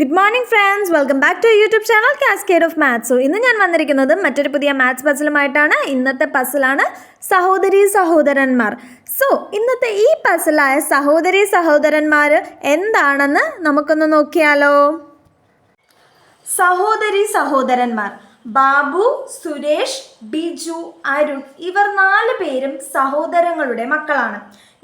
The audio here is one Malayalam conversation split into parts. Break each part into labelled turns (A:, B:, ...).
A: Good morning friends welcome back to YouTube channel cascade of maths ഇന്ന് ഞാൻ വന്നിരിക്കുന്നത് മറ്റൊരു പുതിയ മാത്സ് പസിലുമായിട്ടാണ് ഇന്നത്തെ പസിലാണ് സഹോദരി സഹോദരന്മാർ. സോ ഇന്നത്തെ ഈ പസിലായ സഹോദരി സഹോദരന്മാർ എന്താണെന്ന് നമുക്കൊന്ന് നോക്കിയാലോ? സഹോദരി സഹോദരന്മാർ ബാബു സുരേഷ് ബിജു അരുൺ ഇവർ നാല് പേരും സഹോദരങ്ങളുടെ മക്കളാണ്.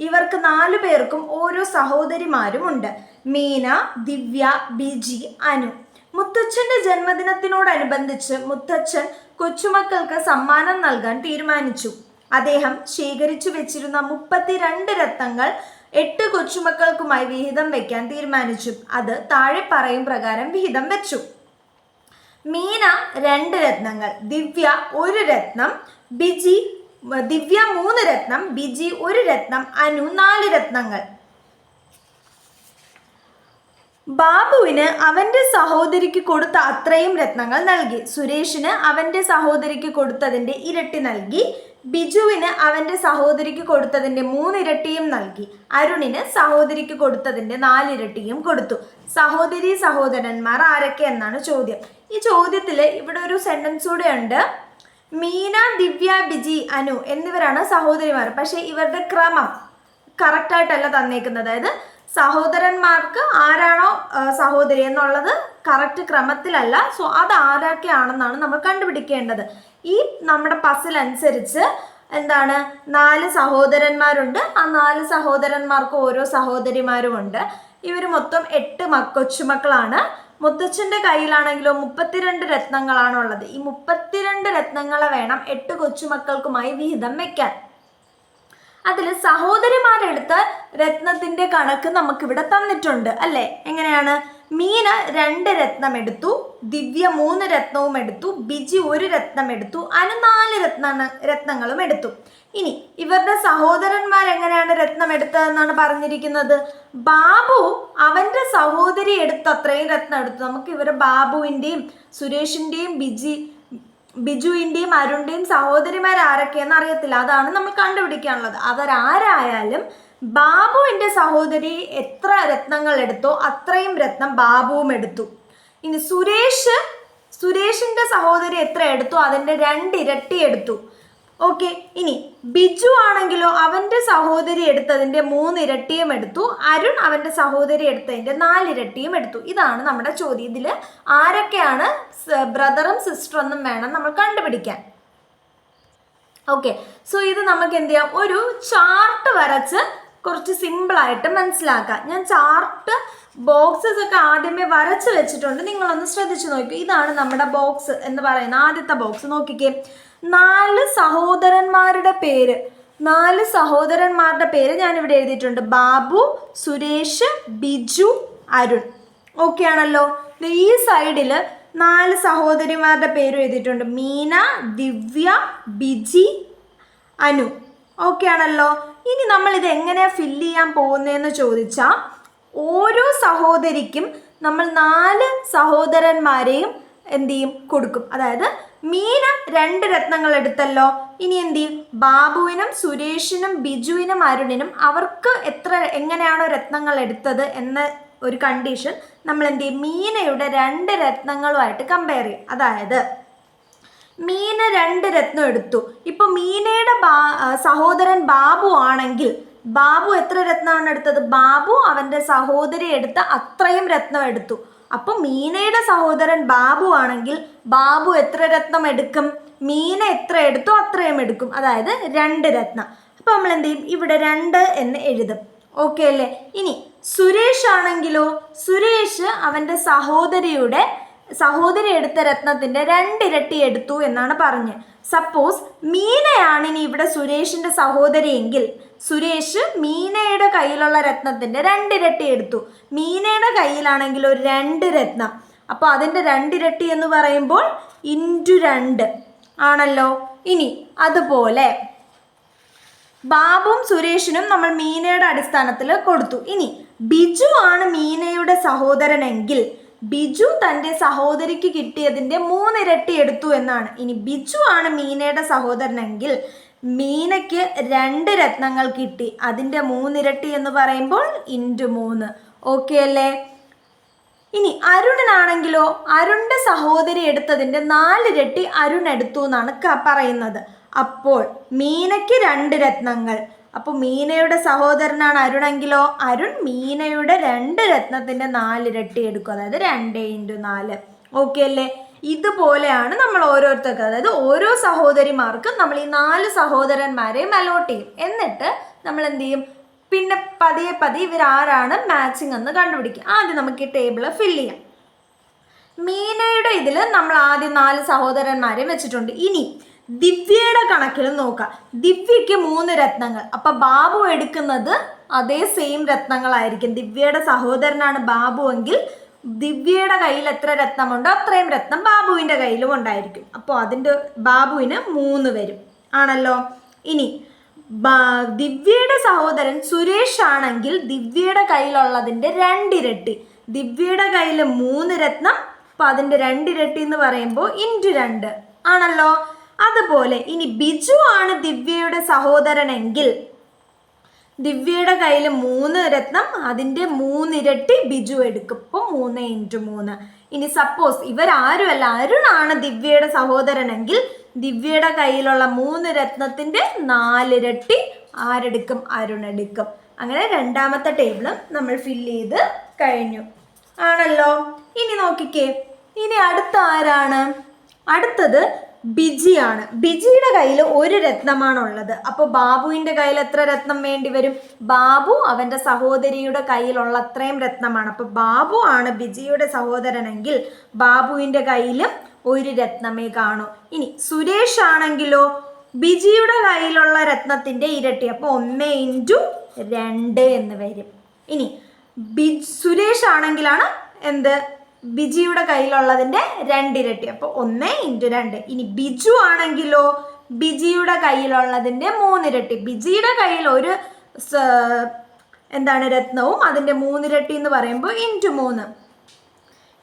A: ഇവർക്ക് നാലു പേർക്കും ഓരോ സഹോദരിമാരുമുണ്ട് മീന ദിവ്യ ബിജി അനു. മുത്തച്ഛന്റെ ജന്മദിനത്തിനോടനുബന്ധിച്ച് മുത്തച്ഛൻ കൊച്ചുമക്കൾക്ക് സമ്മാനം നൽകാൻ തീരുമാനിച്ചു. അദ്ദേഹം ശേഖരിച്ചു വെച്ചിരുന്ന മുപ്പത്തിരണ്ട് രത്നങ്ങൾ എട്ട് കൊച്ചുമക്കൾക്കുമായി വിഹിതം വെക്കാൻ തീരുമാനിച്ചു. അത് താഴെ പറയും പ്രകാരം വിഹിതം വെച്ചു. മീന രണ്ട് രത്നങ്ങൾ ദിവ്യ ഒരു രത്നം ബിജി ദിവ്യ മൂന്ന് രത്നം ബിജി ഒരു രത്നം അനു നാല് രത്നങ്ങൾ. ബാബുവിന് അവന്റെ സഹോദരിക്ക് കൊടുത്ത അത്രയും രത്നങ്ങൾ നൽകി. സുരേഷിന് അവന്റെ സഹോദരിക്ക് കൊടുത്തതിന്റെ ഇരട്ടി നൽകി. ബിജുവിന് അവന്റെ സഹോദരിക്ക് കൊടുത്തതിന്റെ മൂന്നിരട്ടിയും നൽകി. അരുണിന് സഹോദരിക്ക് കൊടുത്തതിന്റെ നാലിരട്ടിയും കൊടുത്തു. സഹോദരി സഹോദരന്മാർ ആരൊക്കെ എന്നാണ് ചോദ്യം. ഈ ചോദ്യത്തിൽ ഇവിടെ ഒരു സെന്റൻസ് കൂടെ ഉണ്ട്. മീന ദിവ്യ ബിജി അനു എന്നിവരാണ് സഹോദരിമാർ. പക്ഷേ ഇവരുടെ ക്രമം കറക്റ്റായിട്ടല്ല തന്നേക്കുന്നത്. അതായത് സഹോദരന്മാർക്ക് ആരാണോ സഹോദരി എന്നുള്ളത് കറക്റ്റ് ക്രമത്തിലല്ല. സോ അത് ആരൊക്കെയാണെന്നാണ് നമ്മൾ കണ്ടുപിടിക്കേണ്ടത്. ഈ നമ്മുടെ പസിൽ അനുസരിച്ച് എന്താണ് നാല് സഹോദരന്മാരുണ്ട്. ആ നാല് സഹോദരന്മാർക്ക് ഓരോ സഹോദരിമാരുമുണ്ട്. ഇവർ മൊത്തം എട്ട് കൊച്ചുമക്കളാണ്. മുത്തച്ഛന്റെ കയ്യിലാണെങ്കിലോ മുപ്പത്തിരണ്ട് രത്നങ്ങളാണുള്ളത്. ഈ മുപ്പത്തിരണ്ട് രത്നങ്ങളെ വേണം എട്ട് കൊച്ചുമക്കൾക്കുമായി വിഹിതം വെക്കാൻ. അതിൽ സഹോദരിമാരെടുത്ത രത്നത്തിന്റെ കണക്ക് നമുക്കിവിടെ തന്നിട്ടുണ്ട് അല്ലേ? എങ്ങനെയാണ്? മീന രണ്ട് രത്നം എടുത്തു ദിവ്യ മൂന്ന് രത്നവും എടുത്തു ബിജി ഒരു രത്നം എടുത്തു അനു നാല് രത്ന രത്നങ്ങളും എടുത്തു. ഇനി ഇവരുടെ സഹോദരന്മാർ എങ്ങനെയാണ് രത്നം എടുത്തതെന്നാണ് പറഞ്ഞിരിക്കുന്നത്? ബാബു അവന്റെ സഹോദരി എടുത്ത് അത്രയും രത്നം എടുത്തു. നമുക്ക് ഇവർ ബാബുവിന്റെയും സുരേഷിന്റെയും ബിജി ബിജുവിന്റെയും അരുണിന്റെയും സഹോദരിമാർ ആരൊക്കെയെന്ന് അറിയത്തില്ല. അതാണ് നമ്മൾ കണ്ടുപിടിക്കാനുള്ളത്. അവരാരായാലും ബാബുവിന്റെ സഹോദരി എത്ര രത്നങ്ങൾ എടുത്തോ അത്രയും രത്നം ബാബുവും എടുത്തു. ഇനി സുരേഷ് സുരേഷിന്റെ സഹോദരി എത്ര എടുത്തോ അതിന്റെ രണ്ടിരട്ടി എടുത്തു. ഓക്കെ ഇനി ബിജു ആണെങ്കിലോ അവന്റെ സഹോദരി എടുത്തതിന്റെ മൂന്നിരട്ടിയും എടുത്തു അരുൺ അവന്റെ സഹോദരി എടുത്തതിന്റെ നാലിരട്ടിയും എടുത്തു. ഇതാണ് നമ്മുടെ ചോദ്യം. ഇതിൽ ആരൊക്കെയാണ് ബ്രദറും സിസ്റ്ററെന്നും വേണം നമ്മൾ കണ്ടുപിടിക്കാൻ. ഓക്കെ സോ ഇത് നമുക്ക് എന്ത് ചെയ്യാം? ഒരു ചാർട്ട് വരച്ച് കുറച്ച് സിമ്പിളായിട്ട് മനസ്സിലാക്കാം. ഞാൻ ചാർട്ട് ബോക്സസ് ഒക്കെ ആദ്യമേ വരച്ച് വെച്ചിട്ടുണ്ട്. നിങ്ങളൊന്ന് ശ്രദ്ധിച്ചു നോക്കൂ. ഇതാണ് നമ്മുടെ ബോക്സ് എന്ന് പറയുന്ന ആദ്യത്തെ ബോക്സ്. നോക്കിക്കേ. നാല് സഹോദരന്മാരുടെ പേര്. നാല് സഹോദരന്മാരുടെ പേര് ഞാൻ ഇവിടെ എഴുതിയിട്ടുണ്ട്. ബാബു സുരേഷ് ബിജു അരുൺ. ഓക്കെ ആണല്ലോ? ഈ സൈഡിൽ നാല് സഹോദരിമാരുടെ പേര് എഴുതിയിട്ടുണ്ട്. മീന ദിവ്യ ബിജി അനു. ഓക്കെ ആണല്ലോ? ഇനി നമ്മൾ ഇത് എങ്ങനെയാണ് ഫില്ല് ചെയ്യാൻ പോകുന്നതെന്ന് ചോദിച്ചാൽ ഓരോ സഹോദരിക്കും നമ്മൾ നാല് സഹോദരന്മാരെയും എന്ത് ചെയ്യും? കൊടുക്കും. അതായത് മീന രണ്ട് രത്നങ്ങൾ എടുത്തല്ലോ. ഇനി എന്ത്? ചെയ്യും ബാബുവിനും സുരേഷിനും ബിജുവിനും അരുണിനും അവർക്ക് എത്ര എങ്ങനെയാണോ രത്നങ്ങൾ എടുത്തത് എന്ന ഒരു കണ്ടീഷൻ നമ്മൾ എന്ത് ചെയ്യും? മീനയുടെ രണ്ട് രത്നങ്ങളുമായിട്ട് കമ്പയർ ചെയ്യും. അതായത് മീന രണ്ട് രത്നം എടുത്തു. ഇപ്പൊ മീനയുടെ ബാ സഹോദരൻ ബാബു ആണെങ്കിൽ ബാബു എത്ര രത്നമാണ് എടുത്തത്? ബാബു അവന്റെ സഹോദരി എടുത്ത അത്രയും രത്നം എടുത്തു. അപ്പൊ മീനയുടെ സഹോദരൻ ബാബു ആണെങ്കിൽ ബാബു എത്ര രത്നം എടുക്കും? മീന എത്ര എടുത്തോ അത്രയും എടുക്കും. അതായത് രണ്ട് രത്നം. അപ്പൊ നമ്മൾ എന്ത് ചെയ്യും? ഇവിടെ രണ്ട് എന്ന് എഴുതും. ഓക്കെ അല്ലേ? ഇനി സുരേഷ് ആണെങ്കിലോ? സുരേഷ് അവന്റെ സഹോദരിയുടെ സഹോദരി എടുത്ത രത്നത്തിന്റെ രണ്ടിരട്ടി എടുത്തു എന്നാണ് പറഞ്ഞ്. സപ്പോസ് മീനയാണ് ഇനി ഇവിടെ സുരേഷിന്റെ സഹോദരിയെങ്കിൽ സുരേഷ് മീനയുടെ കയ്യിലുള്ള രത്നത്തിന്റെ രണ്ടിരട്ടി എടുത്തു. മീനയുടെ കയ്യിലാണെങ്കിൽ ഒരു രണ്ട് രത്നം. അപ്പോൾ അതിന്റെ രണ്ടിരട്ടി എന്ന് പറയുമ്പോൾ ഇന്റു രണ്ട്. ആണല്ലോ? ഇനി അതുപോലെ ബാബും സുരേഷിനും നമ്മൾ മീനയുടെ അടിസ്ഥാനത്തിൽ കൊടുത്തു. ഇനി ബിജു ആണ് മീനയുടെ സഹോദരനെങ്കിൽ ബിജു തന്റെ സഹോദരിക്ക് കിട്ടിയതിന്റെ മൂന്നിരട്ടി എടുത്തു എന്നാണ്. ഇനി ബിജു ആണ് മീനയുടെ സഹോദരനെങ്കിൽ മീനയ്ക്ക് രണ്ട് രത്നങ്ങൾ കിട്ടി. അതിന്റെ മൂന്നിരട്ടി എന്ന് പറയുമ്പോൾ ഇന്റു മൂന്ന്. ഓക്കെ അല്ലേ? ഇനി അരുണനാണെങ്കിലോ? അരുണിന്റെ സഹോദരി എടുത്തതിന്റെ നാലിരട്ടി അരുൺ എടുത്തു എന്നാണ് പറയുന്നത്. അപ്പോൾ മീനയ്ക്ക് രണ്ട് രത്നങ്ങൾ അപ്പോൾ മീനയുടെ സഹോദരനാണ് അരുണെങ്കിലോ അരുൺ മീനയുടെ രണ്ട് രത്നത്തിന്റെ നാലിരട്ടി എടുക്കും. അതായത് രണ്ട് ഇന്റു നാല്. ഓക്കെ അല്ലേ? ഇതുപോലെയാണ് നമ്മൾ ഓരോരുത്തർക്ക്. അതായത് ഓരോ സഹോദരിമാർക്കും നമ്മൾ ഈ നാല് സഹോദരന്മാരെയും അലോട്ട് ചെയ്യും. എന്നിട്ട് നമ്മൾ എന്ത് ചെയ്യും? പിന്നെ പതിയെ ഇവർ ഇവരാരാണ് മാച്ചിങ് എന്ന് കണ്ടുപിടിക്കുക ആദ്യം നമുക്ക് ഈ ടേബിൾ ഫില്ല് ചെയ്യാം. മീനയുടെ ഇതിൽ നമ്മൾ ആദ്യം നാല് സഹോദരന്മാരെ വെച്ചിട്ടുണ്ട്. ഇനി ദിവ്യയുടെ കണക്കിൽ നോക്കാം. ദിവ്യയ്ക്ക് മൂന്ന് രത്നങ്ങൾ. അപ്പൊ ബാബു എടുക്കുന്നത് അതേ സെയിം രത്നങ്ങളായിരിക്കും. ദിവ്യയുടെ സഹോദരനാണ് ബാബു എങ്കിൽ ദിവ്യയുടെ കയ്യിൽ എത്ര രത്നമുണ്ടോ അത്രയും രത്നം ബാബുവിന്റെ കയ്യിലും ഉണ്ടായിരിക്കും. അപ്പോൾ അതിന്റെ ബാബുവിന് മൂന്ന് വരും. ആണല്ലോ? ഇനി ദിവ്യയുടെ സഹോദരൻ സുരേഷ് ആണെങ്കിൽ ദിവ്യയുടെ കയ്യിലുള്ളതിന്റെ രണ്ടിരട്ടി. ദിവ്യയുടെ കയ്യിൽ മൂന്ന് രത്നം അപ്പൊ അതിന്റെ രണ്ടിരട്ടി എന്ന് പറയുമ്പോൾ ഇന്റു രണ്ട്. ആണല്ലോ? അതുപോലെ ഇനി ബിജു ആണ് ദിവ്യയുടെ സഹോദരനെങ്കിൽ ദിവ്യയുടെ കയ്യിൽ മൂന്ന് രത്നം അതിന്റെ മൂന്നിരട്ടി ബിജു എടുക്കും. ഇപ്പോൾ മൂന്ന് ഇന്റു മൂന്ന്. ഇനി സപ്പോസ് ഇവരാരുമല്ല അരുണാണ് ദിവ്യയുടെ സഹോദരനെങ്കിൽ ദിവ്യയുടെ കയ്യിലുള്ള മൂന്ന് രത്നത്തിന്റെ നാലിരട്ടി ആരെടുക്കും? അരുൺ എടുക്കും. അങ്ങനെ രണ്ടാമത്തെ ടേബിളും നമ്മൾ ഫില്ല് ചെയ്ത് കഴിഞ്ഞു. ആണല്ലോ? ഇനി നോക്കിക്കേ. ഇനി അടുത്ത ആരാണ്? അടുത്തത് ബിജിയാണ്. ബിജിയുടെ കയ്യിൽ ഒരു രത്നമാണുള്ളത്. അപ്പോൾ ബാബുവിന്റെ കയ്യിൽ എത്ര രത്നം വേണ്ടി വരും? ബാബു അവന്റെ സഹോദരിയുടെ കയ്യിലുള്ള അത്രയും രത്നമാണ്. അപ്പോൾ ബാബു ആണ് ബിജിയുടെ സഹോദരനെങ്കിൽ ബാബുവിന്റെ കയ്യിലും ഒരു രത്നമേ കാണൂ. ഇനി സുരേഷ് ആണെങ്കിലോ? ബിജിയുടെ കയ്യിലുള്ള രത്നത്തിന്റെ ഇരട്ടി. അപ്പോൾ ഒന്ന് ഇന്റു രണ്ട് എന്ന് വരും. ഇനി ബിജ് സുരേഷ് ആണെങ്കിലാണ് എന്ത്? ബിജിയുടെ കയ്യിലുള്ളതിന്റെ രണ്ടിരട്ടി. അപ്പോൾ ഒന്ന് ഇന്റു രണ്ട്. ഇനി ബിജു ആണെങ്കിലോ ബിജിയുടെ കയ്യിലുള്ളതിന്റെ മൂന്നിരട്ടി. ബിജിയുടെ കയ്യിൽ ഒരു എന്താണ് രത്നവും അതിന്റെ മൂന്നിരട്ടി എന്ന് പറയുമ്പോൾ ഇന്റു മൂന്ന്.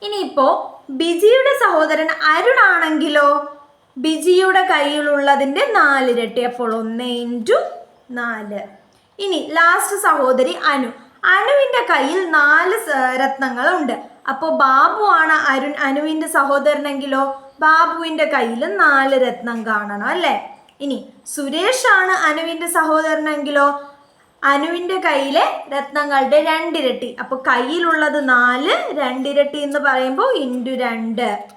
A: ഇനിയിപ്പോൾ ബിജിയുടെ സഹോദരൻ അരുൺ ആണെങ്കിലോ ബിജിയുടെ കയ്യിലുള്ളതിന്റെ നാലിരട്ടി. അപ്പോൾ ഒന്ന് ഇന്റു നാല്. ഇനി ലാസ്റ്റ് സഹോദരി അനു. അനുവിന്റെ കയ്യിൽ നാല് രത്നങ്ങളുണ്ട്. അപ്പോൾ ബാബു ആണ് അരുൺ അനുവിന്റെ സഹോദരനെങ്കിലോ ബാബുവിന്റെ കയ്യിൽ നാല് രത്നം കാണണം അല്ലേ? ഇനി സുരേഷ് ആണ് അനുവിന്റെ സഹോദരനെങ്കിലോ അനുവിന്റെ കയ്യിലെ രത്നങ്ങളുടെ രണ്ടിരട്ടി. അപ്പോൾ കയ്യിലുള്ളത് നാല് രണ്ടിരട്ടി എന്ന് പറയുമ്പോൾ ഇന്റു രണ്ട്.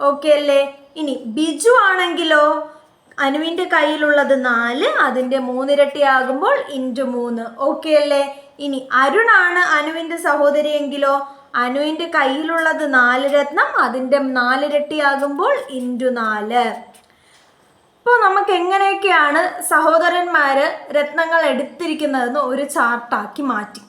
A: ഓക്കെ അല്ലേ? ഇനി ബിജു ആണെങ്കിലോ അനുവിന്റെ കയ്യിലുള്ളത് നാല് അതിന്റെ മൂന്നിരട്ടി ആകുമ്പോൾ ഇന്റു മൂന്ന്. ഓക്കെ അല്ലേ? ഇനി അരുണാണ് അനുവിന്റെ സഹോദരിയെങ്കിലോ? അനുവിന്റെ കയ്യിലുള്ളത് നാല് രത്നം അതിന്റെ നാലിരട്ടി ആകുമ്പോൾ ഇന്റു നാല്. ഇപ്പോൾ നമുക്ക് എങ്ങനെയൊക്കെയാണ് സഹോദരന്മാർ രത്നങ്ങൾ എടുത്തിരിക്കുന്നതെന്ന് ഒരു ചാർട്ടാക്കി മാറ്റി.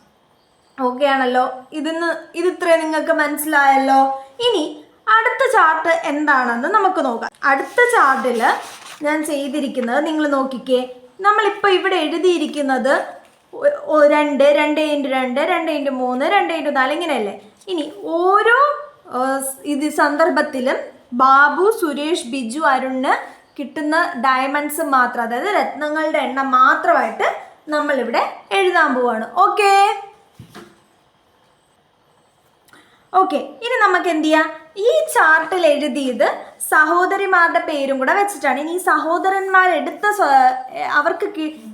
A: ഓക്കെ ആണല്ലോ? ഇതിന്ന് ഇത് ഇത്രയും നിങ്ങൾക്ക് മനസ്സിലായല്ലോ? ഇനി അടുത്ത ചാർട്ട് എന്താണെന്ന് നമുക്ക് നോക്കാം. അടുത്ത ചാർട്ടിൽ ഞാൻ ചെയ്തിരിക്കുന്നത്. നിങ്ങൾ നോക്കിക്കേ. നമ്മളിപ്പോൾ ഇവിടെ എഴുതിയിരിക്കുന്നത് രണ്ട് രണ്ട് ഇന്റു രണ്ട് രണ്ട് ഇന്റു മൂന്ന് രണ്ട് ഇന്റു നാല് ഇങ്ങനെയല്ലേ? ഇനി ഓരോ ഇത് സന്ദർഭത്തിലും ബാബു സുരേഷ് ബിജു അരുണിന് കിട്ടുന്ന ഡയമണ്ട്സ് മാത്രം അതായത് രത്നങ്ങളുടെ എണ്ണം മാത്രമായിട്ട് നമ്മളിവിടെ എഴുതാൻ പോവാണ്. ഓക്കേ? ഓക്കെ. ഇനി നമുക്ക് എന്ത് ചെയ്യാം? ഈ ചാർട്ടിൽ എഴുതിയത് സഹോദരിമാരുടെ പേരും കൂടെ വെച്ചിട്ടാണ്. ഇനി സഹോദരന്മാർ എടുത്ത അവർക്ക്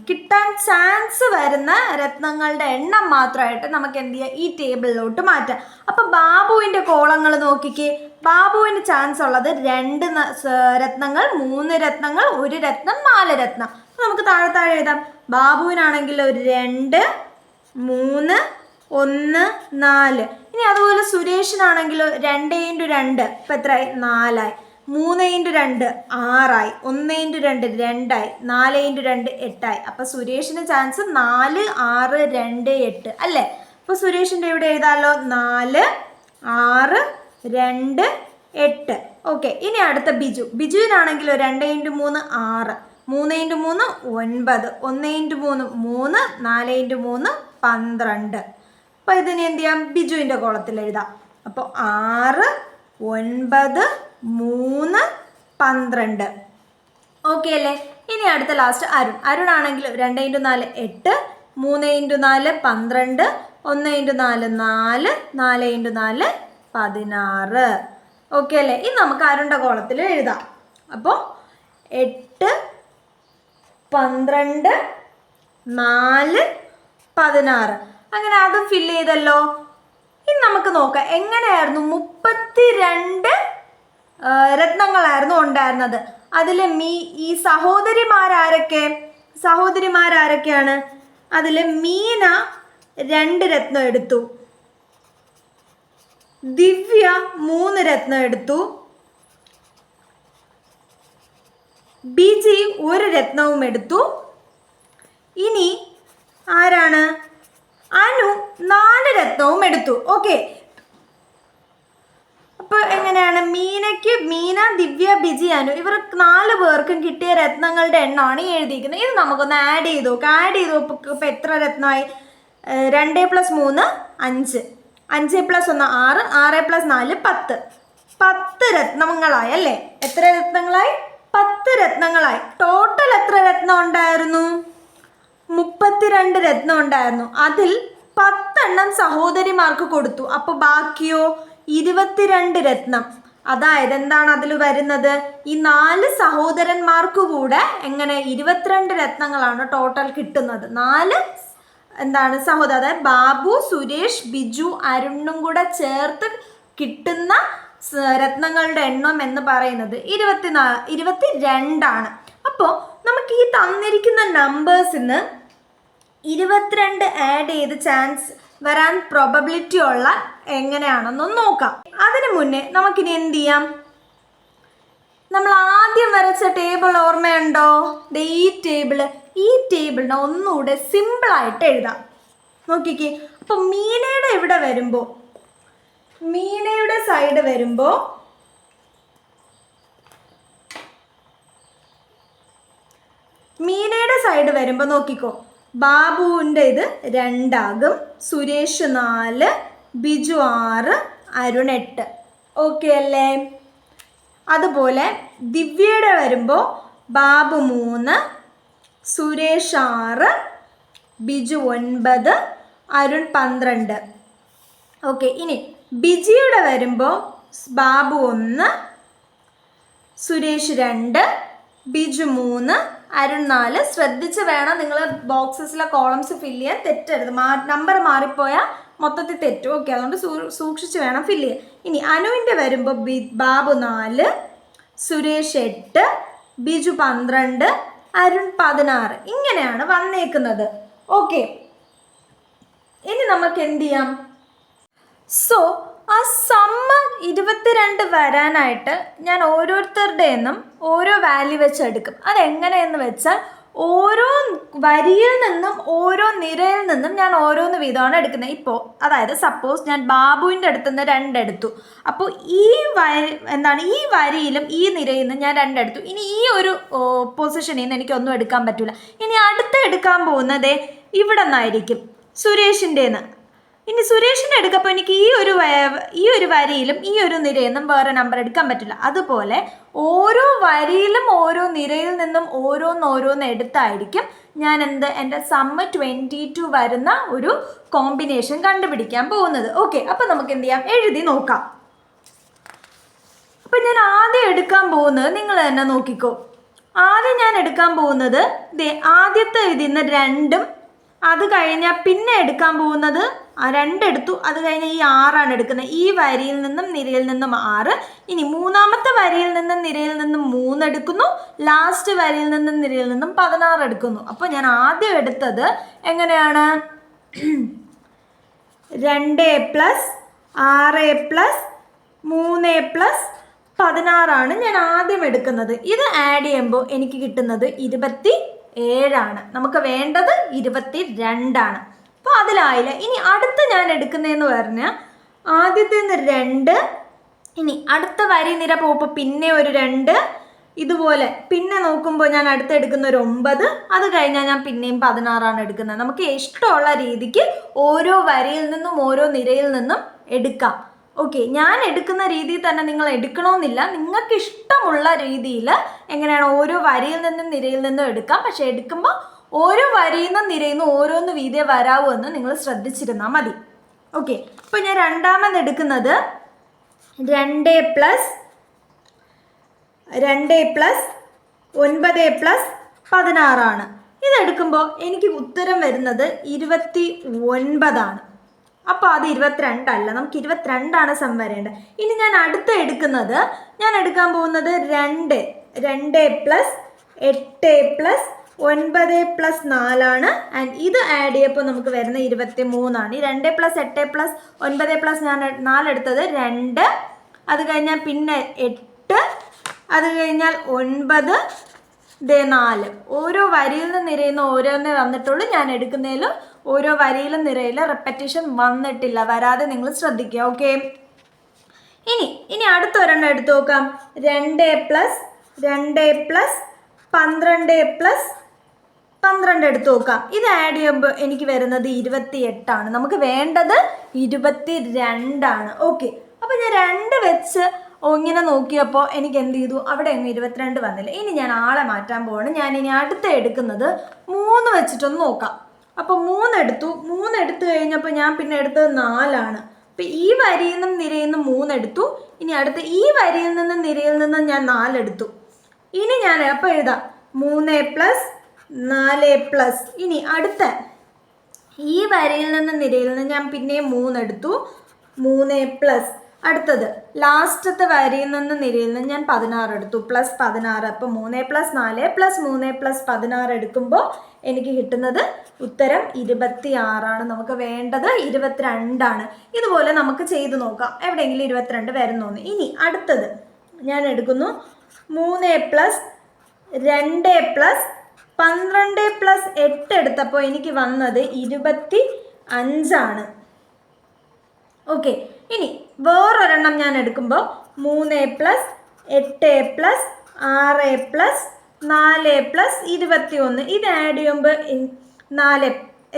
A: കിട്ടാൻ ചാൻസ് വരുന്ന രത്നങ്ങളുടെ എണ്ണം മാത്രമായിട്ട് നമുക്ക് എന്ത് ചെയ്യാം? ഈ ടേബിളിലോട്ട് മാറ്റാം. അപ്പൊ ബാബുവിന്റെ കോളങ്ങൾ നോക്കിക്കേ. ബാബുവിന് ചാൻസ് ഉള്ളത് രണ്ട് രത്നങ്ങൾ മൂന്ന് രത്നങ്ങൾ ഒരു രത്നം നാല് രത്നം. നമുക്ക് താഴെ താഴെ എഴുതാം. ബാബുവിനാണെങ്കിൽ ഒരു രണ്ട് മൂന്ന് ഒന്ന് നാല്. ഇനി അതുപോലെ സുരേഷിനാണെങ്കിൽ രണ്ട് ഇന്റു രണ്ട്. ഇപ്പം എത്രയായി നാലായി. മൂന്ന് ഇന്റു രണ്ട് ആറായി ഒന്ന് ഇന്റു രണ്ട് രണ്ടായി നാല് ഇന്റു രണ്ട് എട്ടായി. അപ്പം സുരേഷിന് ചാൻസ് നാല് ആറ് രണ്ട് എട്ട് അല്ലേ? അപ്പോൾ സുരേഷിന്റെ ഇവിടെ എഴുതാമല്ലോ നാല് ആറ് രണ്ട് എട്ട്. ഓക്കെ ഇനി അടുത്ത ബിജു. ബിജുവിനാണെങ്കിലോ രണ്ട് ഇന്റു മൂന്ന് ആറ്. മൂന്ന് ഇന്റു മൂന്ന് ഒൻപത്. ഒന്ന് ഇന്റു മൂന്ന് മൂന്ന്. നാല് ഇന്റു മൂന്ന് പന്ത്രണ്ട്. അപ്പോൾ ഇതിന് എന്ത് ചെയ്യാം? ബിജുവിന്റെ കോളത്തിൽ എഴുതാം. അപ്പോൾ ആറ് ഒൻപത് മൂന്ന് പന്ത്രണ്ട്. ഓക്കെ അല്ലേ? ഇനി അടുത്ത ലാസ്റ്റ് അരുൺ. അരുൺ ആണെങ്കിൽ രണ്ട് ഇന്റു നാല് എട്ട് മൂന്ന് ഇന്റു നാല് പന്ത്രണ്ട് ഒന്ന് ഇന്റു നാല് നാല് നാല് ഇന്റു നാല് പതിനാറ്. ഓക്കെ അല്ലേ? ഇനി നമുക്ക് അരുണ്ട കോളത്തിൽ എഴുതാം. അപ്പോൾ എട്ട് പന്ത്രണ്ട് നാല് പതിനാറ്. അങ്ങനെ അതും ഫില്ല് ചെയ്തല്ലോ. ഇനി നമുക്ക് നോക്കാം. എങ്ങനെയായിരുന്നു? മുപ്പത്തിരണ്ട് ആ, രത്നങ്ങളായിരുന്നു ഉണ്ടായിരുന്നത്. അതിൽ മീ ഈ സഹോദരിമാരാരൊക്കെ സഹോദരിമാരാരൊക്കെയാണ് അതിൽ മീന രണ്ട് രത്നം എടുത്തു. ദിവ്യ മൂന്ന് രത്നം എടുത്തു. ബിജി ഒരു രത്നവും എടുത്തു. ഇനി ആരാണ്? അനു നാല് രത്നവും എടുത്തു. ഓക്കെ. അപ്പൊ എങ്ങനെയാണ്? മീനയ്ക്ക് മീന ദിവ്യ ബിജി അനു ഇവർ നാല് പേർക്കും കിട്ടിയ രത്നങ്ങളുടെ എണ്ണമാണ് എഴുതിയിരിക്കുന്നത്. ഇത് നമുക്കൊന്ന് ആഡ് ചെയ്ത് നോക്കാം. ആഡ് ചെയ്ത് നോക്കുക ഇപ്പം എത്ര രത്നമായി? രണ്ട് പ്ലസ് മൂന്ന് അഞ്ച്. അഞ്ച് പ്ലസ് ഒന്ന് ആറ്. ആറ് പ്ലസ് നാല് പത്ത്. പത്ത് രത്നങ്ങളായി അല്ലേ? എത്ര രത്നങ്ങളായി? പത്ത് രത്നങ്ങളായി. ടോട്ടൽ എത്ര രത്നം ഉണ്ടായിരുന്നു? മുപ്പത്തിരണ്ട് രത്നം ഉണ്ടായിരുന്നു. അതിൽ പത്തെണ്ണം സഹോദരിമാർക്ക് കൊടുത്തു. അപ്പോൾ ബാക്കിയോ? ഇരുപത്തിരണ്ട് രത്നം. അതായത് എന്താണ് അതിൽ വരുന്നത്? ഈ നാല് സഹോദരന്മാർക്ക് കൂടെ എങ്ങനെ ഇരുപത്തിരണ്ട് രത്നങ്ങളാണ് ടോട്ടൽ കിട്ടുന്നത്. നാല് എന്താണ് സഹോദരൻ അതായത് ബാബു സുരേഷ് ബിജു അരുണും കൂടെ ചേർത്ത് കിട്ടുന്ന രത്നങ്ങളുടെ എണ്ണം എന്ന് പറയുന്നത് ഇരുപത്തിനാ ഇരുപത്തി രണ്ടാണ് അപ്പോൾ നമുക്ക് ഈ തന്നിരിക്കുന്ന നമ്പേഴ്സിന് ഇരുപത്തിരണ്ട് ആഡ് ചെയ്ത് ചാൻസ് വരാൻ പ്രോബബിലിറ്റി ഉള്ള എങ്ങനെയാണെന്നൊന്ന് നോക്കാം. അതിനു മുന്നേ നമുക്കിനി എന്ത് ചെയ്യാം? നമ്മൾ ആദ്യം വരച്ച ടേബിൾ ഓർമ്മയുണ്ടോ? ഈ ടേബിൾ ഈ ടേബിളിനെ ഒന്നുകൂടെ സിമ്പിളായിട്ട് എഴുതാം. നോക്കിക്കേ. അപ്പൊ മീനയുടെ ഇവിടെ വരുമ്പോൾ മീനയുടെ സൈഡ് വരുമ്പോൾ മീനയുടെ സൈഡ് വരുമ്പോൾ നോക്കിക്കോ. ബാബുവിന്റെ ഇത് രണ്ടാകും. സുരേഷ് നാല് ബിജു ആറ് അരുൺ എട്ട്. ഓക്കെ അല്ലേ? അതുപോലെ ദിവ്യയുടെ വരുമ്പോൾ ബാബു മൂന്ന് സുരേഷ് ആറ് ബിജു ഒൻപത് അരുൺ പന്ത്രണ്ട്. ഓക്കെ ഇനി ബിജിയുടെ വരുമ്പോൾ ബാബു ഒന്ന് സുരേഷ് രണ്ട് ബിജു മൂന്ന് അരുൺ നാല്. ശ്രദ്ധിച്ച് വേണം നിങ്ങൾ ബോക്സസിലെ കോളംസ് ഫില്ല് ചെയ്യാൻ. തെറ്റരുത്. മാ നമ്പർ മാറിപ്പോയാൽ മൊത്തത്തിൽ തെറ്റും. ഓക്കെ അതുകൊണ്ട് സൂക്ഷിച്ച് വേണം ഫില്ല് ചെയ്യാൻ. ഇനി അനുവിന്റെ വരുമ്പോൾ ബി ബാബു നാല് സുരേഷ് എട്ട് ബിജു പന്ത്രണ്ട് അരുൺ പതിനാറ്. ഇങ്ങനെയാണ് വന്നേക്കുന്നത്. ഓക്കെ ഇനി നമുക്ക് എന്ത് ചെയ്യാം? സോ ആ സമ്മ ഇരുപത്തിരണ്ട് വരാനായിട്ട് ഞാൻ ഓരോരുത്തരുടെ നിന്നും ഓരോ വാല്യൂ വെച്ച് എടുക്കും. അതെങ്ങനെയെന്ന് വെച്ചാൽ ഓരോ വരിയിൽ നിന്നും ഓരോ നിരയിൽ നിന്നും ഞാൻ ഓരോന്ന് വീതമാണ് എടുക്കുന്നത്. ഇപ്പോൾ അതായത് സപ്പോസ് ഞാൻ ബാബുവിന്റെ അടുത്ത് നിന്ന് രണ്ടെടുത്തു അപ്പോൾ ഈ വരി എന്താണ് ഈ വരിയിലും ഈ നിരയിൽ നിന്നും ഞാൻ രണ്ടെടുത്തു ഇനി ഈ ഒരു പൊസിഷനിൽ നിന്ന് എനിക്കൊന്നും എടുക്കാൻ പറ്റില്ല ഇനി അടുത്ത് എടുക്കാൻ പോകുന്നത് ഇവിടെ നിന്നായിരിക്കും. സുരേഷിന്റെന്ന് ഇനി സുരേഷിന്റെ എടുക്കപ്പോൾ എനിക്ക് ഈ ഒരു ഈ ഒരു വരിയിലും ഈ ഒരു നിരയിൽ നിന്നും വേറെ നമ്പർ എടുക്കാൻ പറ്റില്ല. അതുപോലെ ഓരോ വരിയിലും ഓരോ നിരയിൽ നിന്നും ഓരോന്നോരോന്ന് ഓരോന്ന് എടുത്തായിരിക്കും ഞാൻ എന്ത് എന്റെ സമ്മ ട്വന്റി ടു വരുന്ന ഒരു കോമ്പിനേഷൻ കണ്ടുപിടിക്കാൻ പോകുന്നത്. ഓക്കെ അപ്പോൾ നമുക്ക് എന്ത് ചെയ്യാം? എഴുതി നോക്കാം. അപ്പം ഞാൻ ആദ്യം എടുക്കാൻ പോകുന്നത് നിങ്ങൾ തന്നെ നോക്കിക്കോ. ആദ്യം ഞാൻ എടുക്കാൻ പോകുന്നത് ആദ്യത്തെ ഇതിൽ നിന്ന് രണ്ടും അത് കഴിഞ്ഞാൽ പിന്നെ എടുക്കാൻ പോകുന്നത് രണ്ടെടുത്തു അത് കഴിഞ്ഞ് ഈ ആറാണ് എടുക്കുന്നത്. ഈ വരിയിൽ നിന്നും നിരയിൽ നിന്നും ആറ്. ഇനി മൂന്നാമത്തെ വരിയിൽ നിന്നും നിരയിൽ നിന്നും മൂന്ന് എടുക്കുന്നു. ലാസ്റ്റ് വരിയിൽ നിന്നും നിരയിൽ നിന്നും പതിനാറ് എടുക്കുന്നു. അപ്പോൾ ഞാൻ ആദ്യം എടുത്തത് എങ്ങനെയാണ്? രണ്ട് പ്ലസ് ആറ് പ്ലസ് മൂന്ന് പ്ലസ് പതിനാറാണ് ഞാൻ ആദ്യം എടുക്കുന്നത്. ഇത് ആഡ് ചെയ്യുമ്പോൾ എനിക്ക് കിട്ടുന്നത് ഇരുപത്തി ഏഴാണ് നമുക്ക് വേണ്ടത് ഇരുപത്തി രണ്ടാണ് അപ്പോൾ അതിലായില്ല? ഇനി അടുത്ത ഞാൻ എടുക്കുന്നതെന്ന് പറഞ്ഞാൽ ആദ്യത്തെ രണ്ട് ഇനി അടുത്ത വരി നിര പോകുമ്പോൾ പിന്നെ ഒരു രണ്ട് ഇതുപോലെ പിന്നെ നോക്കുമ്പോൾ ഞാൻ അടുത്ത് എടുക്കുന്ന ഒരു ഒമ്പത് അത് കഴിഞ്ഞാൽ ഞാൻ പിന്നെയും പതിനാറാണ് എടുക്കുന്നത്. നമുക്ക് ഇഷ്ടമുള്ള രീതിക്ക് ഓരോ വരിയിൽ നിന്നും ഓരോ നിരയിൽ നിന്നും എടുക്കാം. ഓക്കെ ഞാൻ എടുക്കുന്ന രീതിയിൽ തന്നെ നിങ്ങൾ എടുക്കണമെന്നില്ല നിങ്ങൾക്ക് ഇഷ്ടമുള്ള രീതിയിൽ എങ്ങനെയാണ് ഓരോ വരിയിൽ നിന്നും നിരയിൽ നിന്നും എടുക്കാം. പക്ഷെ എടുക്കുമ്പോൾ ഓരോ വരിയിൽ നിന്നും ഓരോന്ന് വീതേ വരാവൂ എന്ന് നിങ്ങൾ ശ്രദ്ധിച്ചിരുന്നാൽ മതി. ഓക്കെ അപ്പോൾ ഞാൻ രണ്ടാമത് എടുക്കുന്നത് രണ്ട് പ്ലസ് രണ്ട് പ്ലസ് ഒൻപത് പ്ലസ് പതിനാറാണ്. ഇതെടുക്കുമ്പോൾ എനിക്ക് ഉത്തരം വരുന്നത് ഇരുപത്തി ഒൻപതാണ് അപ്പോൾ അത് ഇരുപത്തിരണ്ടല്ല. നമുക്ക് ഇരുപത്തിരണ്ടാണ് സം വരേണ്ടത്. ഇനി ഞാൻ അടുത്ത എടുക്കുന്നത് ഞാൻ എടുക്കാൻ പോകുന്നത് രണ്ട്. രണ്ട് പ്ലസ് എട്ട് പ്ലസ് ഒൻപത് പ്ലസ് നാലാണ്. ആൻഡ് ഇത് ആഡ് ചെയ്യപ്പോൾ നമുക്ക് വരുന്ന ഇരുപത്തി മൂന്നാണ് ഈ രണ്ട് പ്ലസ് എട്ട് പ്ലസ് ഒൻപത് പ്ലസ് ഞാൻ നാലെടുത്തത് രണ്ട്. അത് കഴിഞ്ഞാൽ പിന്നെ എട്ട്. അത് കഴിഞ്ഞാൽ ഒൻപത്. ദേ നാല്. ഓരോ വരിയിൽ നിന്ന് നിരയുന്ന ഓരോന്നേ വന്നിട്ടുള്ളൂ. ഞാൻ എടുക്കുന്നതിലും ഓരോ വരിയിലും നിരയിലും റെപ്പറ്റീഷൻ വന്നിട്ടില്ല. വരാതെ നിങ്ങൾ ശ്രദ്ധിക്കുക. ഓക്കെ ഇനി ഇനി അടുത്ത ഒരെണ്ണം എടുത്തു നോക്കാം. രണ്ട് പ്ലസ് രണ്ട് പ്ലസ് പന്ത്രണ്ട് പ്ലസ് പന്ത്രണ്ട് എടുത്തു നോക്കാം. ഇത് ആഡ് ചെയ്യുമ്പോൾ എനിക്ക് വരുന്നത് ഇരുപത്തി എട്ടാണ് നമുക്ക് വേണ്ടത് ഇരുപത്തി രണ്ടാണ് ഓക്കെ അപ്പോൾ ഞാൻ രണ്ട് വെച്ച് ഇങ്ങനെ നോക്കിയപ്പോൾ എനിക്ക് എന്ത് ചെയ്തു? അവിടെ അങ്ങ് ഇരുപത്തിരണ്ട് വന്നില്ല. ഇനി ഞാൻ ആളെ മാറ്റാൻ പോവാണ്. ഞാൻ ഇനി അടുത്ത എടുക്കുന്നത് മൂന്ന് വെച്ചിട്ടൊന്ന് നോക്കാം. അപ്പോൾ മൂന്നെടുത്തു മൂന്നെടുത്തു കഴിഞ്ഞപ്പോൾ ഞാൻ പിന്നെ എടുത്തത് നാലാണ്. അപ്പം ഈ വരിയിൽ നിന്നും നിരയിൽ നിന്നും മൂന്നെടുത്തു ഇനി അടുത്ത ഈ വരിയിൽ നിന്നും നിരയിൽ നിന്നും ഞാൻ നാലെടുത്തു ഇനി ഞാൻ അപ്പോൾ എഴുതാം. മൂന്ന് പ്ലസ് നാല് പ്ലസ് ഇനി അടുത്ത. ഈ വരയിൽ നിന്ന് നിരയിൽ നിന്ന് ഞാൻ പിന്നെയും മൂന്നെടുത്തു. മൂന്ന് പ്ലസ് അടുത്തത്. ലാസ്റ്റത്തെ വരിയിൽ നിന്ന് നിരയിൽ നിന്ന് ഞാൻ പതിനാറ് എടുത്തു. പ്ലസ് പതിനാറ്. അപ്പോൾ മൂന്ന് പ്ലസ് നാല് പ്ലസ് മൂന്ന് പ്ലസ് പതിനാറ് എടുക്കുമ്പോൾ എനിക്ക് കിട്ടുന്നത് ഉത്തരം ഇരുപത്തി ആറാണ് നമുക്ക് വേണ്ടത് ഇരുപത്തിരണ്ടാണ്. ഇതുപോലെ നമുക്ക് ചെയ്തു നോക്കാം. എവിടെയെങ്കിലും ഇരുപത്തിരണ്ട് വരുന്നോന്ന്. ഇനി അടുത്തത്. ഞാൻ എടുക്കുന്നു. മൂന്ന് പ്ലസ് രണ്ട് പ്ലസ് പന്ത്രണ്ട് പ്ലസ് എട്ട് എടുത്തപ്പോൾ എനിക്ക് വന്നത് ഇരുപത്തി അഞ്ചാണ്. ഓക്കെ ഇനി വേറൊരെണ്ണം ഞാൻ എടുക്കുമ്പോൾ മൂന്ന് പ്ലസ് എട്ട് പ്ലസ് ആറ് പ്ലസ് നാല് പ്ലസ് ഇരുപത്തി ഒന്ന് ഇത് ആഡ് ചെയ്യുമ്പോൾ നാല്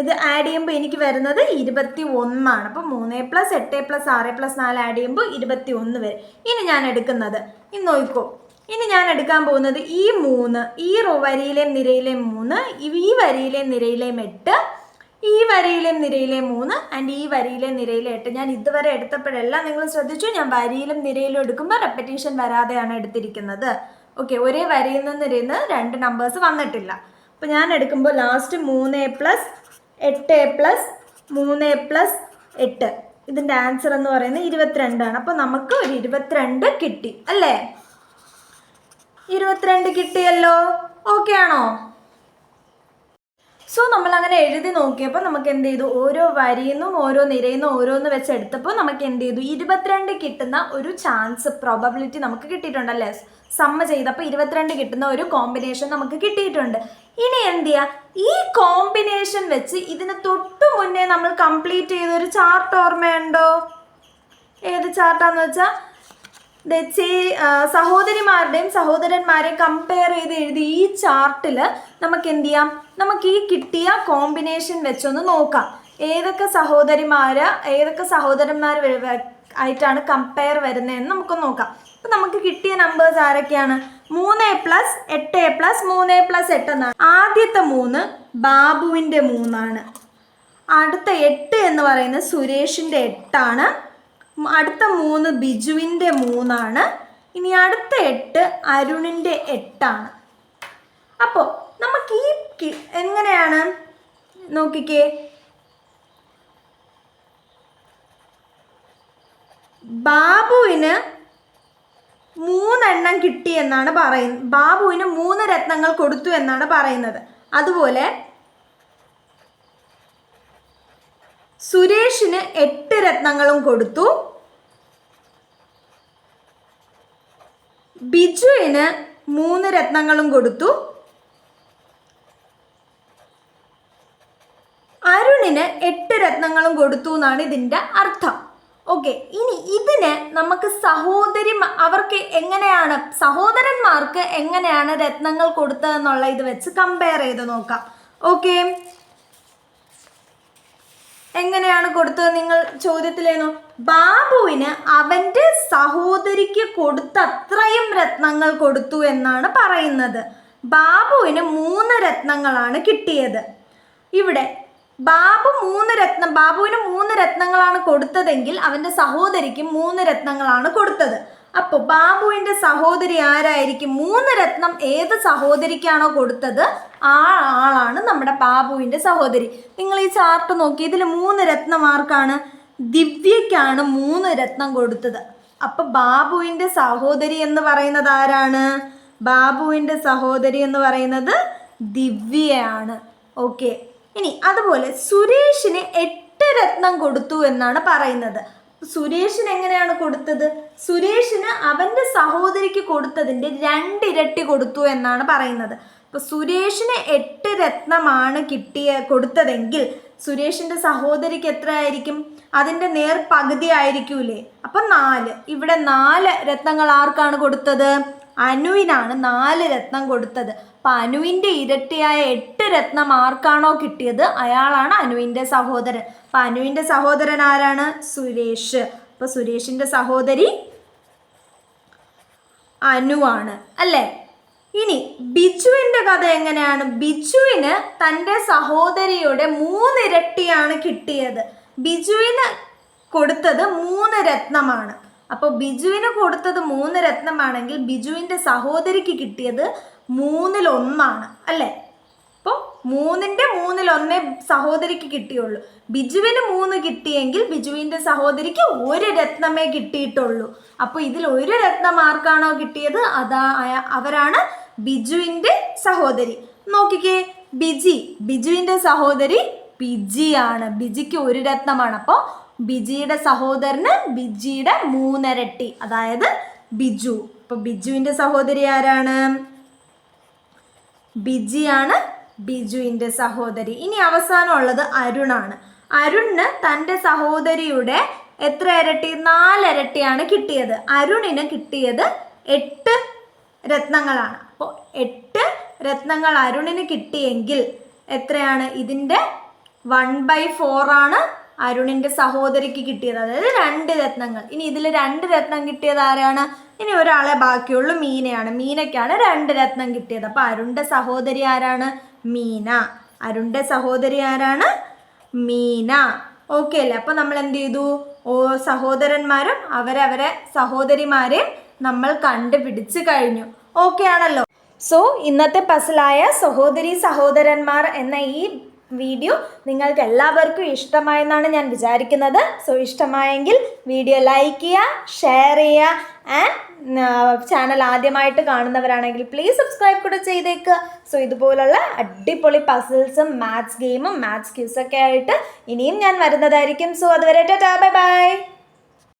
A: ഇത് ആഡ് ചെയ്യുമ്പോൾ എനിക്ക് വരുന്നത് ഇരുപത്തി ഒന്നാണ് അപ്പോൾ മൂന്ന് പ്ലസ് എട്ട് പ്ലസ് ആറ് പ്ലസ് നാല് ആഡ് ചെയ്യുമ്പോൾ ഇരുപത്തി ഒന്ന് വരും. ഇനി ഞാൻ എടുക്കുന്നത് ഇന്ന് നോക്കൂ. ഇനി ഞാൻ എടുക്കാൻ പോകുന്നത് ഈ മൂന്ന് ഈ റോ വരിയിലെ നിരയിലെ മൂന്ന് ഈ- വരിയിലെ നിരയിലെ എട്ട് ഈ വരിയിലെയും നിരയിലെ മൂന്ന് ആൻഡ് ഈ വരിയിലെ നിരയിലെ എട്ട്. ഞാൻ ഇതുവരെ എടുത്തപ്പോഴെല്ലാം നിങ്ങൾ ശ്രദ്ധിച്ചു ഞാൻ വരിയിലും നിരയിലും എടുക്കുമ്പോൾ റെപ്പറ്റീഷൻ വരാതെയാണ് എടുത്തിരിക്കുന്നത്. ഓക്കെ ഒരേ വരിയിൽ നിന്ന് നിരയിൽ രണ്ട് നമ്പേഴ്സ് വന്നിട്ടില്ല. അപ്പോൾ ഞാൻ എടുക്കുമ്പോൾ ലാസ്റ്റ് മൂന്ന് പ്ലസ് എട്ട് പ്ലസ് മൂന്ന് പ്ലസ് എട്ട്. ഇതിന്റെ ആൻസർ എന്ന് പറയുന്നത് ഇരുപത്തിരണ്ടാണ്. അപ്പോൾ നമുക്ക് ഒരു ഇരുപത്തിരണ്ട് കിട്ടി അല്ലേ? ഇരുപത്തിരണ്ട് കിട്ടിയല്ലോ. ഓക്കെ ആണോ? സോ നമ്മൾ അങ്ങനെ എഴുതി നോക്കിയപ്പോൾ നമുക്ക് എന്ത് ചെയ്തു? ഓരോ വരിയിൽ നിന്നും ഓരോ നിരയിൽ നിന്നും ഓരോന്ന് വെച്ച് എടുത്തപ്പോൾ നമുക്ക് എന്ത് ചെയ്തു? ഇരുപത്തിരണ്ട് കിട്ടുന്ന ഒരു ചാൻസ് പ്രോബബിലിറ്റി നമുക്ക് കിട്ടിയിട്ടുണ്ടല്ലേ? സമ്മ ചെയ്തപ്പോൾ ഇരുപത്തിരണ്ട് കിട്ടുന്ന ഒരു കോമ്പിനേഷൻ നമുക്ക് കിട്ടിയിട്ടുണ്ട്. ഇനി എന്ത് ചെയ്യുക ഈ കോമ്പിനേഷൻ വെച്ച് ഇതിന് തൊട്ടു മുന്നേ നമ്മൾ കംപ്ലീറ്റ് ചെയ്ത ഒരു ചാർട്ട് ഓർമ്മയുണ്ടോ? ഏത് ചാർട്ടാന്ന് വെച്ചാൽ ദേ ചേ- ആ, സഹോദരിമാരുടെയും സഹോദരന്മാരെയും കമ്പയർ ചെയ്ത് എഴുതി ഈ ചാർട്ടിൽ നമുക്ക് എന്ത് ചെയ്യാം? നമുക്ക് ഈ കിട്ടിയ കോമ്പിനേഷൻ വെച്ചൊന്ന് നോക്കാം. ഏതൊക്കെ സഹോദരിമാർ ഏതൊക്കെ സഹോദരന്മാർ ആയിട്ടാണ് കമ്പയർ വരുന്നതെന്ന് നമുക്ക് നോക്കാം. അപ്പം നമുക്ക് കിട്ടിയ നമ്പേഴ്സ് ആരൊക്കെയാണ്? മൂന്ന് പ്ലസ് എട്ട് പ്ലസ് മൂന്ന് പ്ലസ് എട്ട് എന്നാണ്. ആദ്യത്തെ മൂന്ന് ബാബുവിന്റെ മൂന്നാണ്. അടുത്ത എട്ട് എന്ന് പറയുന്നത് സുരേഷിന്റെ എട്ടാണ്. അടുത്ത മൂന്ന് ബിജുവിന്റെ മൂന്നാണ്. ഇനി അടുത്ത എട്ട് അരുണിന്റെ എട്ടാണ്. അപ്പോൾ നമുക്ക് ഈ എങ്ങനെയാണ്? നോക്കിക്കേ. ബാബുവിന് മൂന്നെണ്ണം കിട്ടി എന്നാണ് പറയുന്നത് ബാബുവിന് മൂന്ന് രത്നങ്ങൾ കൊടുത്തു എന്നാണ് പറയുന്നത്. അതുപോലെ സുരേഷിന് എട്ട് രത്നങ്ങളും കൊടുത്തു. ബിജുവിന് മൂന്ന് രത്നങ്ങളും കൊടുത്തു. അരുണിന് എട്ട് രത്നങ്ങളും കൊടുത്തു എന്നാണ് ഇതിന്റെ അർത്ഥം. ഓക്കെ ഇനി ഇതിന് നമുക്ക് സഹോദരി അവർക്ക് എങ്ങനെയാണ് സഹോദരന്മാർക്ക് എങ്ങനെയാണ് രത്നങ്ങൾ കൊടുത്തതെന്നുള്ള ഇത് വെച്ച് കമ്പയർ ചെയ്ത് നോക്കാം. ഓക്കെ എങ്ങനെയാണ് കൊടുത്തത് നിങ്ങൾ ചോദ്യത്തിലേന്നു ബാബുവിന് അവന്റെ സഹോദരിക്ക് കൊടുത്ത അത്രയും രത്നങ്ങൾ കൊടുത്തു എന്നാണ് പറയുന്നത്. ബാബുവിന് മൂന്ന് രത്നങ്ങളാണ് കിട്ടിയത്. ഇവിടെ ബാബു മൂന്ന് രത്നം ബാബുവിന് മൂന്ന് രത്നങ്ങളാണ് കൊടുത്തതെങ്കിൽ അവന്റെ സഹോദരിക്ക് മൂന്ന് രത്നങ്ങളാണ് കൊടുത്തത്. അപ്പോൾ ബാബുവിന്റെ സഹോദരി ആരായിരിക്കും? മൂന്ന് രത്നം ഏത് സഹോദരിക്കാണോ കൊടുത്തത്? ആ ആളാണ് നമ്മുടെ ബാബുവിന്റെ സഹോദരി. നിങ്ങൾ ഈ ചാർട്ട് നോക്കി ഇതിൽ മൂന്ന് രത്നം ആർക്കാണ് ദിവ്യയ്ക്കാണ് മൂന്ന് രത്നം കൊടുത്തത്. അപ്പം ബാബുവിന്റെ സഹോദരി എന്ന് പറയുന്നത് ആരാണ്? ബാബുവിന്റെ സഹോദരി എന്ന് പറയുന്നത് ദിവ്യയാണ്. ഓക്കെ. ഇനി അതുപോലെ സുരേഷിന് എട്ട് രത്നം കൊടുത്തു എന്നാണ് പറയുന്നത്. സുരേഷിന് എങ്ങനെയാണ് കൊടുത്തത്? സുരേഷിന് അവന്റെ സഹോദരിക്ക് കൊടുത്തതിന്റെ രണ്ടിരട്ടി കൊടുത്തു എന്നാണ് പറയുന്നത്. അപ്പൊ സുരേഷിന് എട്ട് രത്നമാണ് കിട്ടിയ കൊടുത്തതെങ്കിൽ സുരേഷിന്റെ സഹോദരിക്ക് എത്ര ആയിരിക്കും അതിന്റെ നേർ പകുതി ആയിരിക്കൂലേ. അപ്പൊ നാല്. ഇവിടെ നാല് രത്നങ്ങൾ ആർക്കാണ് കൊടുത്തത്? അനുവിനാണ് നാല് രത്നം കൊടുത്തത്. അപ്പൊ അനുവിന്റെ ഇരട്ടിയായ എട്ട് രത്നം ആർക്കാണോ കിട്ടിയത്? അയാളാണ് അനുവിന്റെ സഹോദരൻ. അപ്പൊ അനുവിന്റെ സഹോദരൻ ആരാണ്? സുരേഷ്. അപ്പൊ സുരേഷിന്റെ സഹോദരി അനുവാണ്. അല്ലേ? ഇനി ബിജുവിന്റെ കഥ എങ്ങനെയാണ്? ബിജുവിന് തന്റെ സഹോദരിയുടെ മൂന്നിരട്ടിയാണ് കിട്ടിയത്. ബിജുവിന് കൊടുത്തത് മൂന്ന് രത്നമാണ് അപ്പോൾ ബിജുവിന് കൊടുത്തത് മൂന്ന് രത്നമാണെങ്കിൽ ബിജുവിന്റെ സഹോദരിക്ക് കിട്ടിയത് മൂന്നിലൊന്നാണ് അല്ലേ? അപ്പോൾ മൂന്നിന്റെ മൂന്നിലൊന്നേ സഹോദരിക്ക് കിട്ടിയുള്ളൂ. ബിജുവിന് മൂന്ന് കിട്ടിയെങ്കിൽ ബിജുവിന്റെ സഹോദരിക്ക് ഒരു രത്നമേ കിട്ടിയിട്ടുള്ളൂ. അപ്പോൾ ഇതിൽ ഒരു രത്നം ആർക്കാണോ കിട്ടിയത്? അതാ അവരാണ് ബിജുവിന്റെ സഹോദരി. നോക്കിക്കേ ബിജി ബിജുവിന്റെ സഹോദരി ബിജിയാണ്. ബിജിക്ക് ഒരു രത്നമാണ്. അപ്പോൾ ബിജിയുടെ സഹോദരന് ബിജിയുടെ മൂന്നരട്ടി. അതായത് ബിജു. അപ്പോൾ ബിജുവിന്റെ സഹോദരി ആരാണ്? ബിജിയാണ് ബിജുവിന്റെ സഹോദരി. ഇനി അവസാനമുള്ളത് അരുണാണ്. അരുണിന് തന്റെ സഹോദരിയുടെ എത്ര ഇരട്ടി? നാലിരട്ടിയാണ് കിട്ടിയത്. അരുണിന് കിട്ടിയത് എട്ട് രത്നങ്ങളാണ്. അപ്പോൾ എട്ട് രത്നങ്ങൾ അരുണിന് കിട്ടിയെങ്കിൽ എത്രയാണ്? ഇതിന്റെ വൺ ബൈ ഫോറാണ് അരുണിന്റെ സഹോദരിക്ക് കിട്ടിയത്. അതായത് രണ്ട് രത്നങ്ങൾ. ഇനി ഇതിൽ രണ്ട് രത്നം കിട്ടിയത് ആരാണ്? ഇനി ഒരാളെ ബാക്കിയുള്ളൂ മീനയാണ്. മീനയ്ക്കാണ് രണ്ട് രത്നം കിട്ടിയത്. അപ്പോൾ അരുണിന്റെ സഹോദരി ആരാണ്? മീന. അരുണിന്റെ സഹോദരി ആരാണ്? മീന. ഓക്കെ അല്ലേ? അപ്പോൾ നമ്മൾ എന്ത് ചെയ്തു? ഓ സഹോദരന്മാരും അവരവരെ സഹോദരിമാരെയും നമ്മൾ കണ്ടുപിടിച്ച് കഴിഞ്ഞു. ഓക്കെ ആണല്ലോ. സോ ഇന്നത്തെ പസിലായ സഹോദരി സഹോദരന്മാർ എന്ന ഈ വീഡിയോ നിങ്ങൾക്ക് എല്ലാവർക്കും ഇഷ്ടമായെന്നാണ് ഞാൻ വിചാരിക്കുന്നത്. സോ ഇഷ്ടമായെങ്കിൽ വീഡിയോ ലൈക്ക് ചെയ്യുക ഷെയർ ചെയ്യുക ആൻഡ് ചാനൽ ആദ്യമായിട്ട് കാണുന്നവരാണെങ്കിൽ പ്ലീസ് സബ്സ്ക്രൈബ് കൂടെ ചെയ്തേക്കുക സോ ഇതുപോലുള്ള അടിപൊളി പസിൽസും മാത്സ് ഗെയിമും മാത്സ് ക്യൂസൊക്കെ ആയിട്ട് ഇനിയും ഞാൻ വരുന്നതായിരിക്കും. സോ അതുവരെ ടാ ബൈ ബൈ